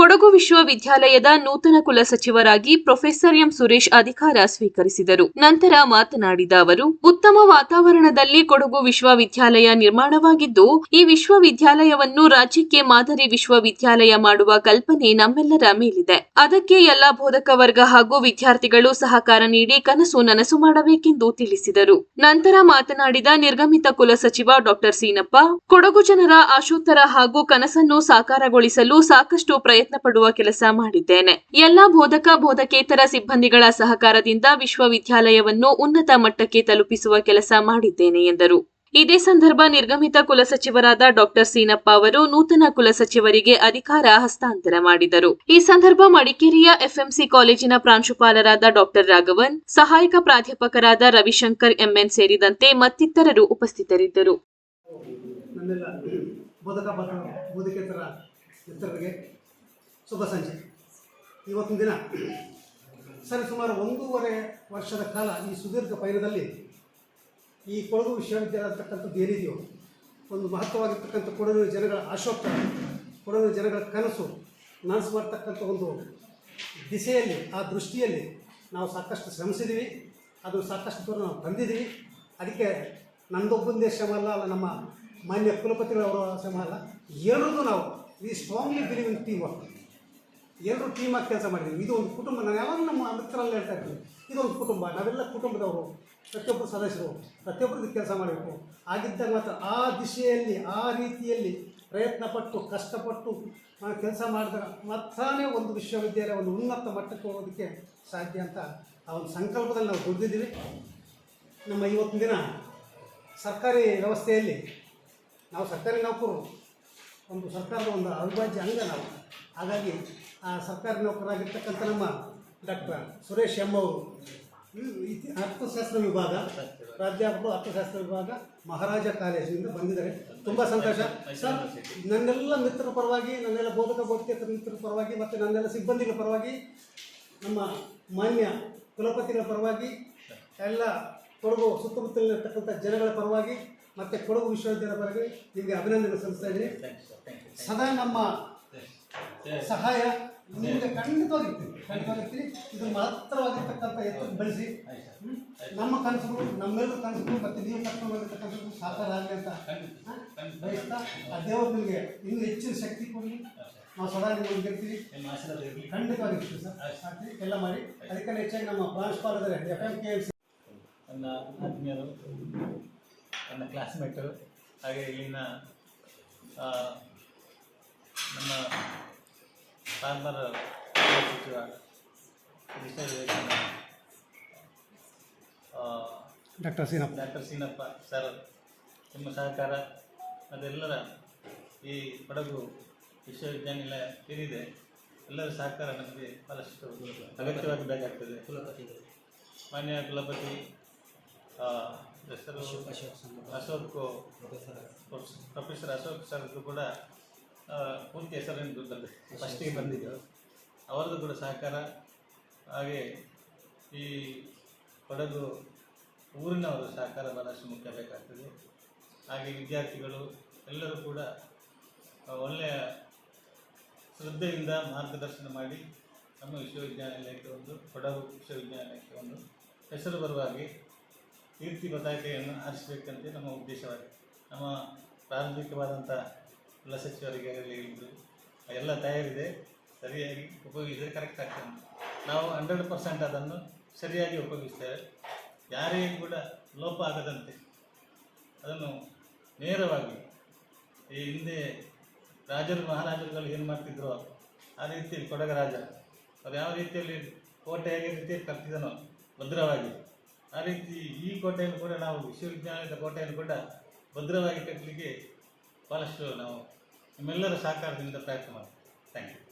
ಕೊಡಗು ವಿಶ್ವವಿದ್ಯಾಲಯದ ನೂತನ ಕುಲಸಚಿವರಾಗಿ professor M Suresh ಅಧಿಕಾರ ಸ್ವೀಕರಿಸಿದರು. ನಂತರ ಮಾತನಾಡಿದ ಅವರು, ಉತ್ತಮ ವಾತಾವರಣದಲ್ಲಿ ಕೊಡಗು ವಿಶ್ವವಿದ್ಯಾಲಯ ನಿರ್ಮಾಣವಾಗಿದ್ದು, ಈ ವಿಶ್ವವಿದ್ಯಾಲಯವನ್ನು ರಾಜ್ಯಕ್ಕೆ ಮಾದರಿ ವಿಶ್ವವಿದ್ಯಾಲಯ ಮಾಡುವ ಕಲ್ಪನೆ ನಮ್ಮೆಲ್ಲರ ಮೇಲಿದೆ. ಅದಕ್ಕೆ ಎಲ್ಲ ಬೋಧಕ ವರ್ಗ ಹಾಗೂ ವಿದ್ಯಾರ್ಥಿಗಳು ಸಹಕಾರ ನೀಡಿ ಕನಸು ನನಸು ಮಾಡಬೇಕೆಂದು ತಿಳಿಸಿದರು. ನಂತರ ಮಾತನಾಡಿದ ನಿರ್ಗಮಿತ ಕುಲಸಚಿವ ಡಾಕ್ಟರ್ ಸೀನಪ್ಪ, ಕೊಡಗು ಜನರ ಆಶೋತ್ತರ ಹಾಗೂ ಕನಸನ್ನು ಸಾಕಾರಗೊಳಿಸಲು ಸಾಕಷ್ಟು ಪ್ರಯತ್ನ ಪಡುವ ಕೆಲಸ ಮಾಡಿದ್ದೇನೆ. ಎಲ್ಲ ಬೋಧಕ, ಬೋಧಕೇತರ ಸಿಬ್ಬಂದಿಗಳ ಸಹಕಾರದಿಂದ ವಿಶ್ವವಿದ್ಯಾಲಯವನ್ನು ಉನ್ನತ ಮಟ್ಟಕ್ಕೆ ತಲುಪಿಸುವ ಕೆಲಸ ಮಾಡಿದ್ದೇನೆ ಎಂದರು. ಇದೇ ಸಂದರ್ಭ ನಿರ್ಗಮಿತ ಕುಲಸಚಿವರಾದ ಡಾಕ್ಟರ್ ಸೀನಪ್ಪ ಅವರು ನೂತನ ಕುಲಸಚಿವರಿಗೆ ಅಧಿಕಾರ ಹಸ್ತಾಂತರ ಮಾಡಿದರು. ಈ ಸಂದರ್ಭ ಮಡಿಕೇರಿಯ ಎಫ್ಎಂಸಿ ಕಾಲೇಜಿನ ಪ್ರಾಂಶುಪಾಲರಾದ ಡಾಕ್ಟರ್ ರಾಘವನ್, ಸಹಾಯಕ ಪ್ರಾಧ್ಯಾಪಕರಾದ ರವಿಶಂಕರ್ ಎಂಎನ್ ಸೇರಿದಂತೆ ಮತ್ತಿತರರು ಉಪಸ್ಥಿತರಿದ್ದರು. ಶುಭ ಸಂಜೆ. ಇವತ್ತಿನ ದಿನ ಸರಿ ಸುಮಾರು ಒಂದೂವರೆ ವರ್ಷದ ಕಾಲ ಈ ಸುದೀರ್ಘ ಪಯಣದಲ್ಲಿ ಈ ಕೊಡಗು ವಿಶ್ವವಿದ್ಯಾಲಯ ಅಂತಕ್ಕಂಥದ್ದು ಏನಿದೆಯೋ, ಒಂದು ಮಹತ್ವವಾಗಿರ್ತಕ್ಕಂಥ ಕೊಡಗಿನ ಜನಗಳ ಆಶೋಕ ಕೊಡಗಿನ ಜನಗಳ ಕನಸು ನನಸು ಮಾಡ್ತಕ್ಕಂಥ ಒಂದು ದಿಸೆಯಲ್ಲಿ, ಆ ದೃಷ್ಟಿಯಲ್ಲಿ ನಾವು ಸಾಕಷ್ಟು ಶ್ರಮಿಸಿದ್ದೀವಿ ಅದು ಸಾಕಷ್ಟು ದೂರ ನಾವು ತಂದಿದ್ದೀವಿ ಅದಕ್ಕೆ ನಂದೊಬ್ಬಂದೇ ಶ್ರಮ ಅಲ್ಲ ಅಲ್ಲ ನಮ್ಮ ಮಾನ್ಯ ಕುಲಪತಿಗಳವರ ಶ್ರಮ ಅಲ್ಲ ಎಲ್ಲರದ್ದು ನಾವು we strongly believe in team work ಎಲ್ಲರೂ ಟೀಮಾಗಿ ಕೆಲಸ ಮಾಡಿದ್ದೀವಿ ಇದು ಒಂದು ಕುಟುಂಬ. ನಾನು ಯಾವಾಗ ನಮ್ಮ ಮಿತ್ರರಲ್ಲಿ ಹೇಳ್ತಾ ಇರ್ತೀನಿ. ಇದೊಂದು ಕುಟುಂಬ. ನಾವೆಲ್ಲ ಕುಟುಂಬದವರು. ಪ್ರತಿಯೊಬ್ಬರು ಸದಸ್ಯರು. ಪ್ರತಿಯೊಬ್ಬರದ್ದು ಕೆಲಸ ಮಾಡಬೇಕು. ಆಗಿದ್ದಾಗ ಮಾತ್ರ ಆ ದಿಶೆಯಲ್ಲಿ, ಆ ರೀತಿಯಲ್ಲಿ ಪ್ರಯತ್ನಪಟ್ಟು ಕಷ್ಟಪಟ್ಟು ಕೆಲಸ ಮಾಡಿದಾಗ ಮಾತ್ರನೇ ಒಂದು ವಿಶ್ವವಿದ್ಯಾಲಯ ಒಂದು ಉನ್ನತ ಮಟ್ಟಕ್ಕೆ ಹೋಗೋದಕ್ಕೆ ಸಾಧ್ಯ ಅಂತ ಆ ಒಂದು ಸಂಕಲ್ಪದಲ್ಲಿ ನಾವು ದುಡಿದಿದ್ದೀವಿ. ನಮ್ಮ ಇವತ್ತಿನ ದಿನ ಸರ್ಕಾರಿ ವ್ಯವಸ್ಥೆಯಲ್ಲಿ ನಾವು ಸರ್ಕಾರಿ ನೌಕರರು ಒಂದು ಸರ್ಕಾರದ ಒಂದು ಅವಿಭಾಜ್ಯ ಅಂಗ ನಾವು. ಹಾಗಾಗಿ ಆ ಸರ್ಕಾರಿ ನೌಕರಾಗಿರ್ತಕ್ಕಂಥ ನಮ್ಮ ಡಾಕ್ಟರ್ ಸುರೇಶ್ ಎಂ ಅವರು ಅರ್ಥಶಾಸ್ತ್ರ ವಿಭಾಗ ಪ್ರಾಧ್ಯಾಪಕರು ಅರ್ಥಶಾಸ್ತ್ರ ವಿಭಾಗ ಮಹಾರಾಜ ಕಾಲೇಜಿನಿಂದ ಬಂದಿದ್ದಾರೆ. ತುಂಬ ಸಂತೋಷ. ಸರ್ ನನ್ನೆಲ್ಲ ಮಿತ್ರರ ಪರವಾಗಿ ನನ್ನೆಲ್ಲ ಬೋಧಕ ಬೋಧಕೇತರ ಮಿತ್ರರ ಪರವಾಗಿ ಮತ್ತು ನನ್ನೆಲ್ಲ ಸಿಬ್ಬಂದಿಗಳ ಪರವಾಗಿ ನಮ್ಮ ಮಾನ್ಯ ಕುಲಪತಿಗಳ ಪರವಾಗಿ ಎಲ್ಲ ಕೊಡಗು ಸುತ್ತಮುತ್ತಲಿರ್ತಕ್ಕಂಥ ಜನಗಳ ಪರವಾಗಿ ಮತ್ತು ಕೊಡಗು ವಿಶ್ವವಿದ್ಯಾಲಯ ಪರವಾಗಿ ನಿಮಗೆ ಅಭಿನಂದನೆ ಸಲ್ಲಿಸ್ತಾ ಇದ್ದೀನಿ. ಸದಾ ನಮ್ಮ ಸಹಾಯ ನಿಮಗೆ ಖಂಡಿತವಾಗಿರ್ತೀವಿ ಖಂಡಿತವಾಗಿರ್ತೀವಿ ಇದು ಮಾತ್ರವಾಗಿರ್ತಕ್ಕಂಥ ಎತ್ತರ ಬೆಳೆಸಿ? ನಮ್ಮ ಕನಸುಗಳು ನಮ್ಮೆಲ್ಲರ ಕನಸುಗಳು ಮತ್ತು ನೀವು ಕರ್ಕೊಂಡು ಬಂದಿರ್ತಕ್ಕಂಥದ್ದು ಸಾಕಾರ ಆಗಲಿ ಅಂತ? ಬಯಸ್ತಾ ಆ ದೇವರು ನಿಮಗೆ ಇನ್ನೂ ಹೆಚ್ಚಿನ ಶಕ್ತಿ ಕೊಡಲಿ. ನಾವು ಸದಾ ನಿಮಗೆ ಗೆಲ್ತೀವಿ ಖಂಡಿತವಾಗಿರ್ತೀವಿ ಸರ್. ಆಗ್ಲಿ, ಎಲ್ಲ ಮಾಡಿ. ಅದಕ್ಕೆಲ್ಲ ಹೆಚ್ಚಾಗಿ ನಮ್ಮ ಪ್ರಾಂಶುಪಾಲರ F M K L C ನನ್ನ ಆತ್ಮೀಯರು ನನ್ನ ಕ್ಲಾಸ್ಮೇಟು ಹಾಗೆ ಇಲ್ಲಿನ ನಮ್ಮ ಫಾರ್ಮರ್ ಸಚಿವ ವಿಶ್ವವಿವೇಕಾನಂದ doctor Seenappa. Doctor Seenappa sir ನಿಮ್ಮ ಸಹಕಾರ ಅದೆಲ್ಲರ ಈ ಕೊಡಗು ವಿಶ್ವವಿದ್ಯಾನಿಲಯ ಏನಿದೆ ಎಲ್ಲರ ಸಹಕಾರ ನಮಗೆ ಬಹಳಷ್ಟು ಅಗತ್ಯವಾಗಿ ಬೇಕಾಗ್ತದೆ. ಮಾನ್ಯ ಕುಲಪತಿ ಆ, ಹೆಸರು ಅಶೋಕ್ ಪ್ರೊಫೆಸರ್. ಅಶೋಕ್ ಸರ್ದು ಕೂಡ ಪೂರ್ತಿ ಹೆಸರೇನು ಗೊತ್ತಲ್ಲ ಫಸ್ಟಿಗೆ ಬಂದಿದ್ದು. ಅವರದ್ದು ಕೂಡ ಸಹಕಾರ. ಹಾಗೆ ಈ ಕೊಡಗು ಊರಿನವರ ಸಹಕಾರ ಬಹಳಷ್ಟು ಮುಖ್ಯ ಬೇಕಾಗ್ತದೆ. ಹಾಗೆ ವಿದ್ಯಾರ್ಥಿಗಳು ಎಲ್ಲರೂ ಕೂಡ ಒಳ್ಳೆಯ ಶ್ರದ್ಧೆಯಿಂದ ಮಾರ್ಗದರ್ಶನ ಮಾಡಿ ನಮ್ಮ ವಿಶ್ವವಿದ್ಯಾನಿಲಯಕ್ಕೆ ಒಂದು, ಕೊಡಗು ವಿಶ್ವವಿದ್ಯಾನಿಲಯಕ್ಕೆ ಒಂದು ಹೆಸರು ಬರುವ ಹಾಗೆ ಕೀರ್ತಿ ಪತಾಕೆಯನ್ನು ಆರಿಸಬೇಕಂತೆ ನಮ್ಮ ಉದ್ದೇಶವಾಗಿದೆ. ನಮ್ಮ ಪ್ರಾರಂಭಿಕವಾದಂಥ ಕುಲಸಚಿವರಿಗೆ ಸಚಿವರಿಗೆಲ್ಲ ಹೇಳಿದರು ಎಲ್ಲ ತಯಾರಿದೆ, ಸರಿಯಾಗಿ ಉಪಯೋಗಿಸಿದರೆ ಕರೆಕ್ಟ್ ಆಗ್ತದೆ ನಾವು ಹಂಡ್ರೆಡ್ ಪರ್ಸೆಂಟ್ ಅದನ್ನು ಸರಿಯಾಗಿ ಉಪಯೋಗಿಸ್ತೇವೆ. ಯಾರೇ ಕೂಡ ಲೋಪ ಆಗದಂತೆ ಅದನ್ನು ನೇರವಾಗಿ ಈ ಹಿಂದೆ ರಾಜರು, ಮಹಾರಾಜರುಗಳು ಏನು ಮಾಡ್ತಿದ್ರು ಆ ರೀತಿಯಲ್ಲಿ ಕೊಡಗ ರಾಜ ಅವ್ರು ಯಾವ ರೀತಿಯಲ್ಲಿ ಕೋಟೆ ಹೇಗೆ ರೀತಿಯಲ್ಲಿ ಕಟ್ಟಿದನೋ ಭದ್ರವಾಗಿ, ಆ ರೀತಿ ಈ ಕೋಟೆಯನ್ನು ಕೂಡ ನಾವು ವಿಶ್ವವಿದ್ಯಾಲಯದ ಕೋಟೆಯನ್ನು ಕೂಡ ಭದ್ರವಾಗಿ ಕಟ್ಟಲಿಕ್ಕೆ ಭಾಳಷ್ಟು ನಾವು ನಿಮ್ಮೆಲ್ಲರ ಸಹಕಾರದಿಂದ ಪ್ರಯತ್ನ ಮಾಡಿ ಥ್ಯಾಂಕ್ ಯು